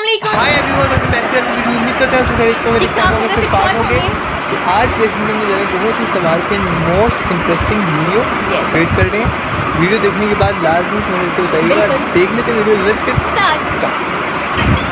वालेकुम hi everyone welcome back to video उम्मीद करता हूँ ठीक होंगे, होंगे। सो आज रिएक्शन करने जा रहे बहुत ही कमाल के मोस्ट इंटरेस्टिंग वीडियो. वेट कर रहे हैं वीडियो देखने के बाद लाजमी कमेंट करके बताइएगा। देख लेते हैं video let's get start start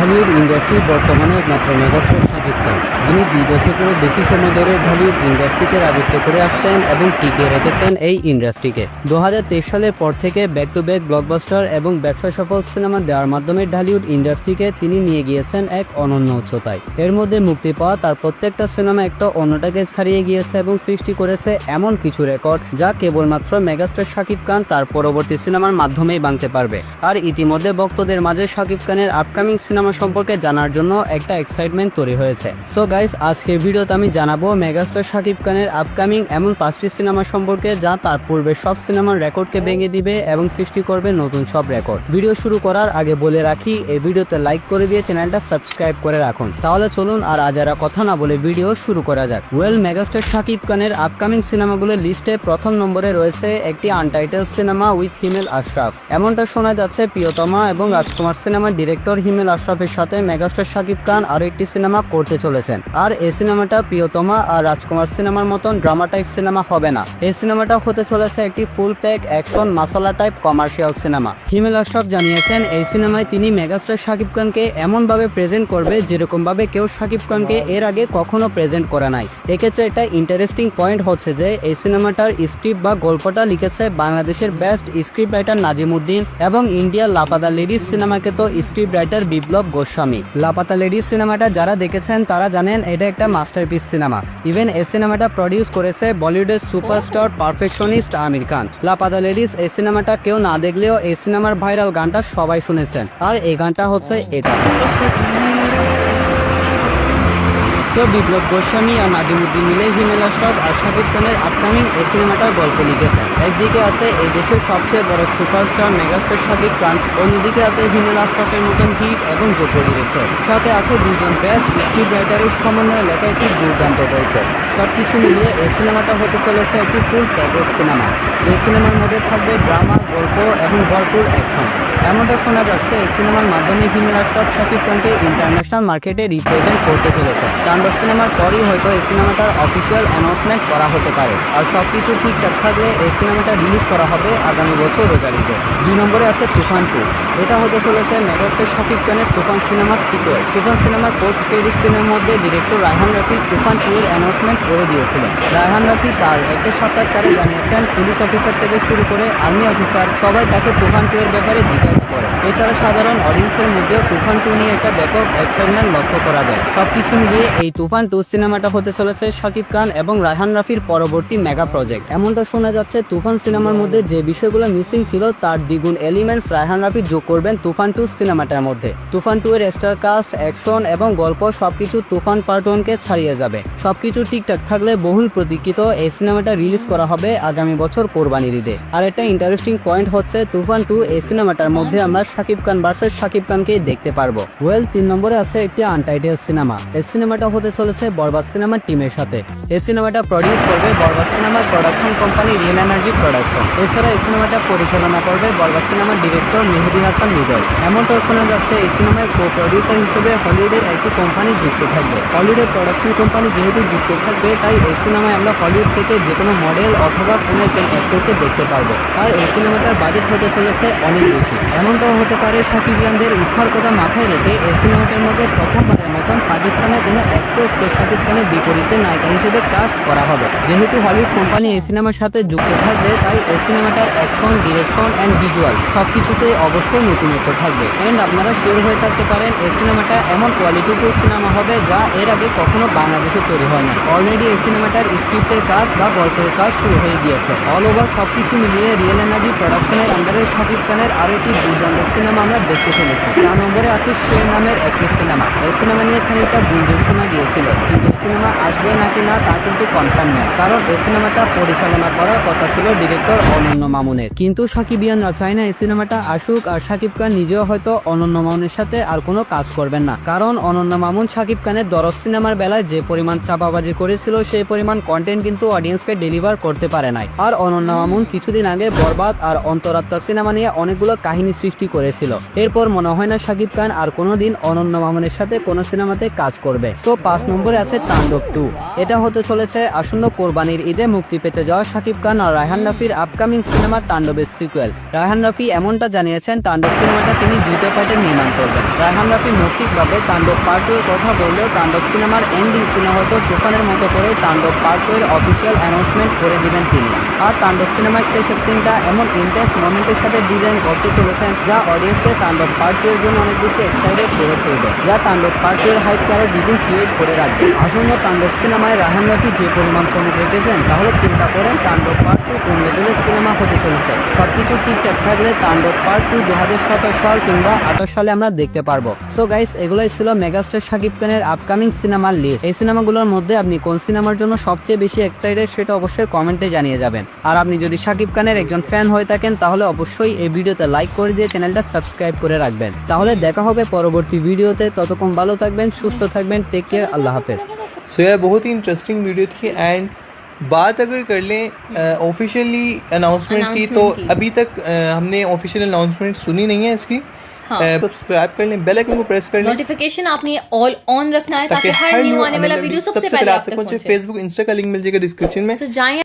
Dhallywood ইন্ডাস্ট্রির বর্তমানে একমাত্র মেগাস্টার শাকিব খান যিনি দুই দশকেরও বেশি সময় ধরে ঢালিউড ইন্ডাস্ট্রিতে রাজত্ব করে আসছেন এবং টিকিয়ে রেখেছেন এই ইন্ডাস্ট্রিকে। দু হাজার তেইশ সালের পর থেকে ব্যাক টু ব্যাক ব্লকবাস্টার এবং ব্যবসা সফল সিনেমা দেওয়ার মাধ্যমে ঢালিউড ইন্ডাস্ট্রিকে তিনি নিয়ে গিয়েছেন এক অনন্য উচ্চতায়। এর মধ্যে মুক্তি পাওয়া তার প্রত্যেকটা সিনেমা একটা অন্যটাকে ছাড়িয়ে গিয়েছে এবং সৃষ্টি করেছে এমন কিছু রেকর্ড যা কেবলমাত্র মেগাস্টার শাকিব খান তার পরবর্তী সিনেমার মাধ্যমেই ভাঙতে পারবে। আর ইতিমধ্যে ভক্তদের মাঝে শাকিব খানের আপকামিং সিনেমা সম্পর্কে জানার জন্য একটা এক্সাইটমেন্ট তৈরি হয়েছে। সো গাইস আজকের ভিডিওতে আমি জানাব মেগাস্টার শাকিব খানের আপকামিং এমন পাঁচটি সিনেমা সম্পর্কে, যা তার পূর্বে সব সিনেমার রেকর্ডকে ভেঙে দিবে এবং সৃষ্টি করবে নতুন সব রেকর্ড ভিডিও শুরু করার আগে বলে রাখি, এই ভিডিওতে লাইক করে দিয়ে চ্যানেলটা সাবস্ক্রাইব করে রাখুন। তাহলে চলুন আর আজ আর কথা না বলে ভিডিও শুরু করা যাক। ওয়েল মেগাস্টার শাকিব খানের আপকামিং সিনেমাগুলোর লিস্টে প্রথম নম্বরে রয়েছে একটি untitled cinema with Himel Ashraf এমনটা শোনা যাচ্ছে প্রিয়তমা এবং রাজকুমার সিনেমার ডিরেক্টর হিমেল আশরাফের সাথে মেগাস্টার শাকিব খান আরও একটি সিনেমা করতে চলেছেন। আর এই সিনেমাটা প্রিয়তমা আর রাজকুমার সিনেমার মতন ড্রামা টাইপ সিনেমা হবে না। এই সিনেমাটা হতে চলেছে একটি full pack action masala type commercial cinema. Himel Ashraf জানিয়েছেন, এই সিনেমায় তিনি মেগাস্টার শাকিব খানকে এমনভাবে প্রেজেন্ট করবে যেরকম ভাবে কেউ শাকিব খানকে এর আগে কখনো প্রেজেন্ট করে নাই। এক্ষেত্রে একটা ইন্টারেস্টিং পয়েন্ট হচ্ছে যে, এই সিনেমাটার স্ক্রিপ্ট বা গল্পটা লিখেছে বাংলাদেশের বেস্ট স্ক্রিপ্ট রাইটার নাজিমুদ্দিন এবং ইন্ডিয়ার লাপাদা লেডিস সিনেমাকে তো script writer Biplab Goswami. Laapataa Ladies সিনেমাটা যারা দেখেছেন, তারা জানেন এটা একটা মাস্টারপিস সিনেমা। ইভেন এই সিনেমাটা প্রডিউস করেছে বলিউডের superstar perfectionist Aamir Khan. Laapataa Ladies এই সিনেমাটা কেউ না দেখলেও এই সিনেমার ভাইরাল গানটা সবাই শুনেছেন। আর এই গানটা হচ্ছে এটা। সো বিপ্লব গোস্বামী আর নাজিমুদ্দিন মিলে হিমেল আশরাফ আর শাকিব খানের আপকামিং এই সিনেমাটার গল্প লিখেছেন। একদিকে আছে এই দেশের সবচেয়ে বড় সুপারস্টার, মেগাস্টার শাকিব খান, অন্যদিকে আছে হিমেল আশরাফের মতন হিট এবং যোগ্য ডিরেক্টর। সাথে আছে দুজন বেস্ট স্ক্রিপ্ট রাইটারের সমন্বয়ে লেখা একটি দুর্দান্ত গল্প। সব কিছু মিলিয়ে এই সিনেমাটা হতে চলেছে একটি ফুল প্যাকেজ সিনেমা যে সিনেমার মধ্যে থাকবে ড্রামা গল্প এবং ভরপুর অ্যাকশন এমনটা শোনা যাচ্ছে, এই সিনেমার মাধ্যমে হিমেল আশরাফ শাকিব খানকে ইন্টারন্যাশনাল মার্কেটে রিপ্রেজেন্ট করতে চলেছে। তাণ্ডব সিনেমার পরই হয়তো এই সিনেমাটার অফিসিয়াল অ্যানাউন্সমেন্ট করা হতে পারে। আর সব কিছু ঠিকঠাক থাকলে এই সিনেমাটা রিলিজ করা হবে আগামী বছর রোজারিতে। দুই নম্বরে আছে তুফান টু এটা হতে চলেছে মেগাস্টার শাকিব খানের তুফান সিনেমার সিকুয়েল তুফান সিনেমার পোস্ট ক্রেডিট সিনেমার মধ্যে ডিরেক্টর রায়হান রাফি তুফান টু এর অ্যানাউন্সমেন্ট করে দিয়েছিলেন। রায়হান রাফি তার একটা সাক্ষাৎকারে জানিয়েছেন, পুলিশ অফিসার থেকে শুরু করে আর্মি অফিসার সবাই তাকে তুফান টু ব্যাপারে জিজ্ঞাসা করে। এছাড়া সাধারণ অডিয়েন্সের মধ্যেও তুফান টু নিয়ে একটা ব্যাপক এক্সাইটমেন্ট লক্ষ্য করা যায়। সবকিছু মিলিয়ে এই তুফান টু সিনেমাটা হতে চলেছে শাকিব খান এবং রায়হান রাফির পরবর্তী মেগা প্রজেক্ট এমনটা শোনা যাচ্ছে, তুফান সিনেমার মধ্যে যে বিষয়গুলো মিসিং ছিল, তার দ্বিগুণ এলিমেন্টস রায়হান রাফি যোগ করবেন তুফান টু সিনেমাটার মধ্যে। তুফান টু এর স্টার কাস্ট অ্যাকশন এবং গল্প সবকিছু তুফান পার্ট ওয়ানকে ছাড়িয়ে যাবে। সবকিছু ঠিকঠাক থাকলে বহুল প্রতীক্ষিত এই সিনেমাটা রিলিজ করা হবে আগামী বছর কোরবানির ঈদে। আর একটা ইন্টারেস্টিং পয়েন্ট হচ্ছে তুফান টু এই সিনেমাটার মধ্যে আমরা শাকিব খান ভার্সেস শাকিব খানকেই দেখতে পারব। ওয়েল তিন নম্বরে আছে একটি আনটাইটেল সিনেমা এই সিনেমাটা হতে চলেছে বরবাদ সিনেমার টিমের সাথে। এই সিনেমাটা প্রডিউস করবে বরবাদ সিনেমার production company Real Energy Production এছাড়া এই সিনেমাটা পরিচালনা করবে বরবাদ সিনেমার ডিরেক্টর মেহেদি হাসান হৃদয়। এমনটাও শোনা যাচ্ছে এই সিনেমার কো প্রডিউসার হিসেবে হলিউডের একটি কোম্পানি যুক্ত থাকবে। হলিউডের প্রোডাকশন কোম্পানি যেহেতু যুক্ত থাকবে, তাই এই সিনেমায় আমরা হলিউড থেকে যে কোনো মডেল অথবা কোনো একজন অ্যাক্টরকে দেখতে পারব। আর এই সিনেমাটার বাজেট হতে চলেছে অনেক বেশি। এমনটাও হতে পারে, সাকিবিয়ানদের ইচ্ছার কথা মাথায় রেখে এই সিনেমাটার মধ্যে প্রথমবারের মতন পাকিস্তানের কোনো অ্যাক্ট্রেসকে শাকিব খানের বিপরীতে নায়িকা হিসেবে কাস্ট করা হবে। যেহেতু হলিউড কোম্পানি এই সিনেমার সাথে যুক্ত থাকবে, তাই এই সিনেমাটার অ্যাকশন ডিরেকশন অ্যান্ড ভিজুয়াল সবকিছুতে অবশ্যই নতুনত্ব থাকবে। অ্যান্ড আপনারা শিওর হয়ে থাকতে পারেন, এই সিনেমাটা এমন কোয়ালিটিফুল সিনেমা হবে যা এর আগে কখনো বাংলাদেশে তৈরি হয় না অলরেডি এই সিনেমাটার স্ক্রিপ্টের কাজ বা গল্পের কাজ শুরু হয়ে গিয়েছে। অল ওভার সব কিছু মিলিয়ে রিয়েল এনার্জি প্রোডাকশনের আন্ডারে শাকিব খানের আরও একটি দুর্দান্ত সিনেমা আমরা দেখতে চলেছি। চার নম্বরে আছে শের নামের একটি সিনেমা এই সিনেমা নিয়ে খানিকটা গুঞ্জন শোনা গিয়েছিল। কিন্তু এই সিনেমা আসবে নাকি না তা কিন্তু কনফার্ম নয় কারণ এই সিনেমাটা পরিচালনা করার কথা ছিল ডিরেক্টর অনন্য মামুনের। কিন্তু সাকিবিয়ানরা চায় না এই সিনেমাটা আসুক আর সাকিব খান নিজেও হয়তো অনন্য মামুনের সাথে আর কোনো কাজ করবেন না। কারণ অনন্য মামুন সাকিব খানের দরজ সিনেমার বেলায় যে পরিমাণ চাপাবাজি করেছিল, সেই পরিমাণ কন্টেন্ট কিন্তু অডিয়েন্সকে ডেলিভার করতে পারে নাই। আর অনন্য মামুন কিছুদিন আগে বরবাদ আর অন্তরাত্মা সিনেমা নিয়ে অনেকগুলো কাহিনী সৃষ্টি করেছিল। এরপর মনে হয় না সাকিব খান আর কোনোদিন অনন্য মামুনের সাথে কোনো সিনেমাতে কাজ করবে। তো পাঁচ নম্বরে আছে তাণ্ডব টু এটা হতে চলেছে আসন্ন কোরবানির ঈদে মুক্তি পেতে যাওয়া সাকিব খান আর রায়হান রাফির আপকামিং সিনেমা তাণ্ডবের সিকুয়েল। রায়হান রাফি এমনটা জানিয়েছেন, তাণ্ডব সিনেমাটা তিনি দুটো পার্টে নির্মাণ করবেন। রায়হান রাফি মৌখিকভাবে তাণ্ডব পার্ট এর কথা বললেও তাণ্ডব সিনেমার এন্ডিং সিনে হয়তো তুফানের মতো করে তাণ্ডব পার্ট এর অফিসিয়াল অ্যানাউন্সমেন্ট করে দিবেন তিনি। আর তাণ্ডব সিনেমার শেষের সিনটা এমন ইন্টেন্স মোমেন্টের সাথে ডিজাইন করতে চলেছেন, যা অডিয়েন্সকে তাণ্ডব পার্ট এর জন্য অনেক বেশি এক্সাইটেড করে তুলবে, যা তাণ্ডব পার্ট এর হাইপকে আরও দ্বিগুণ ক্রিয়েট করে রাখবে। আসন্ন তাণ্ডব সিনেমায় রাহান রাফি যে পরিমাণ চমক রেখেছেন, তাহলে চিন্তা করেন তাণ্ডব পার্ট টু কোন লেভেলের সিনেমা হতে চলেছে। সবকিছু ঠিকঠাক থাকলে তাণ্ডব পার্ট টু দু হাজার সতেরো সাল কিংবা আঠাশ সালে আমরা দেখতে পারব। সো গাইস এগুলোই ছিল মেগাস্টার শাকিব খানের আপকামিং সিনেমার লিস্ট এই সিনেমাগুলোর মধ্যে আপনি কোন সিনেমার জন্য সবচেয়ে বেশি এক্সাইটেড সেটা অবশ্যই কমেন্টে জানিয়ে যাবেন। আর আপনি যদি শাকিব খানের একজন ফ্যান হয়ে থাকেন, তাহলে অবশ্যই এই ভিডিওতে লাইক করে দিয়ে চ্যানেলটা সাবস্ক্রাইব করে রাখবেন। তাহলে দেখা হবে পরবর্তী ভিডিওতে। ততক্ষণ ভালো থাকবেন, সুস্থ থাকবেন টেক কেয়ার আল্লাহ হাফেজ। सो यार बहुत ही इंटरेस्टिंग वीडियो थी एंड बात अगर कर लें ऑफिशियली अनाउंसमेंट की तो की। अभी तक आ, हमने ऑफिशियल अनाउंसमेंट सुनी नहीं है इसकी। हाँ। सब्सक्राइब कर लें बेल आइकन को प्रेस कर लें। नोटिफिकेशन आपने ऑल ऑन रखना है ताकि हर न्यू आने वाला वीडियो सबसे पहले आप तक पहुँचे। फेसबुक इंस्टा का लिंक मिल जाएगा डिस्क्रिप्शन में। जाएँ